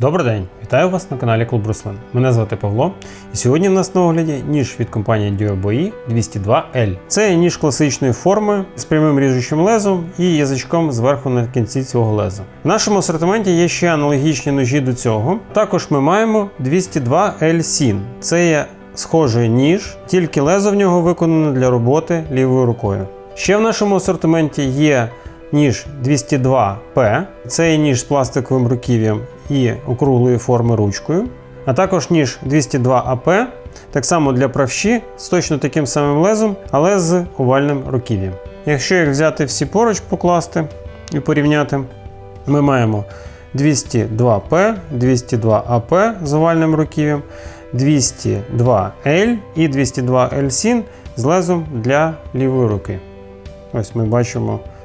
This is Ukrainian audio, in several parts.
Добрий день, вітаю вас на каналі Клуб Руслин. Мене звати Павло, і сьогодні в нас на огляді ніж від компанії DuoBoi 202L. Це ніж класичної форми з прямим ріжучим лезом і язичком зверху на кінці цього леза. В нашому асортименті є ще аналогічні ножі до цього. Також ми маємо 202L Sin. Це є схожий ніж, тільки лезо в нього виконане для роботи лівою рукою. Ще в нашому асортименті є ніж 202P. Це ніж з пластиковим руків'ям і округлої форми ручкою. А також ніж 202AP, так само для правші з точно таким самим лезом, але з овальним руків'ям. Якщо їх взяти всі поруч покласти і порівняти, ми маємо 202P, 202AP з овальним руків'ям, 202L і 202L Sin з лезом для лівої руки. Ось ми бачимо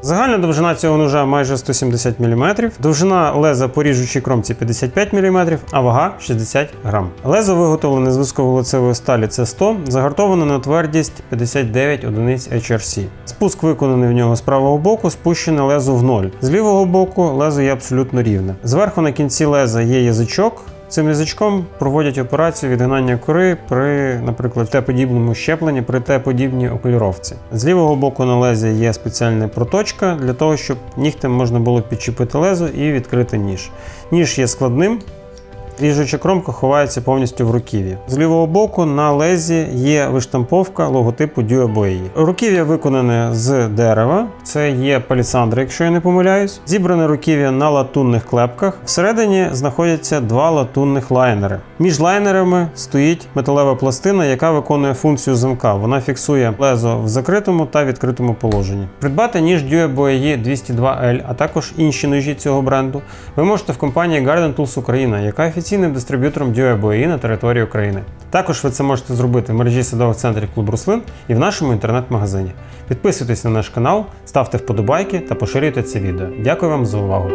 Загальна довжина цього ножа майже 170 мм, довжина леза по ріжучій кромці 55 мм, а вага 60 грам. Лезо виготовлене з високоволоцевої сталі С100, загартоване на твердість 59 одиниць HRC. Спуск виконаний в нього з правого боку, спущене лезо в ноль. З лівого боку лезо є абсолютно рівне. Зверху на кінці леза є язичок. Цим язичком проводять операцію відгинання кори при, наприклад, Т-подібному щепленні при Т-подібній окуліровці. З лівого боку на лезі є спеціальна проточка для того, щоб нігтем можна було підчепити лезо і відкрити ніж. Ніж є складним. Ріжуча кромка ховається повністю в руків'ї. З лівого боку на лезі є виштамповка логотипу DuoBoi. Руків'я виконане з дерева, це є палісандра, якщо я не помиляюсь. Зібране руків'я на латунних клепках. Всередині знаходяться два латунних лайнери. Між лайнерами стоїть металева пластина, яка виконує функцію замка. Вона фіксує лезо в закритому та відкритому положенні. Придбати ніж DuoBoi 202L, а також інші ножі цього бренду, ви можете в компанії Garden Tools Україна, яка офіційним дистриб'ютором DIY на території України. Також ви це можете зробити в мережі садових центрів Клуб Руслин і в нашому інтернет-магазині. Підписуйтесь на наш канал, ставте вподобайки та поширюйте це відео. Дякую вам за увагу!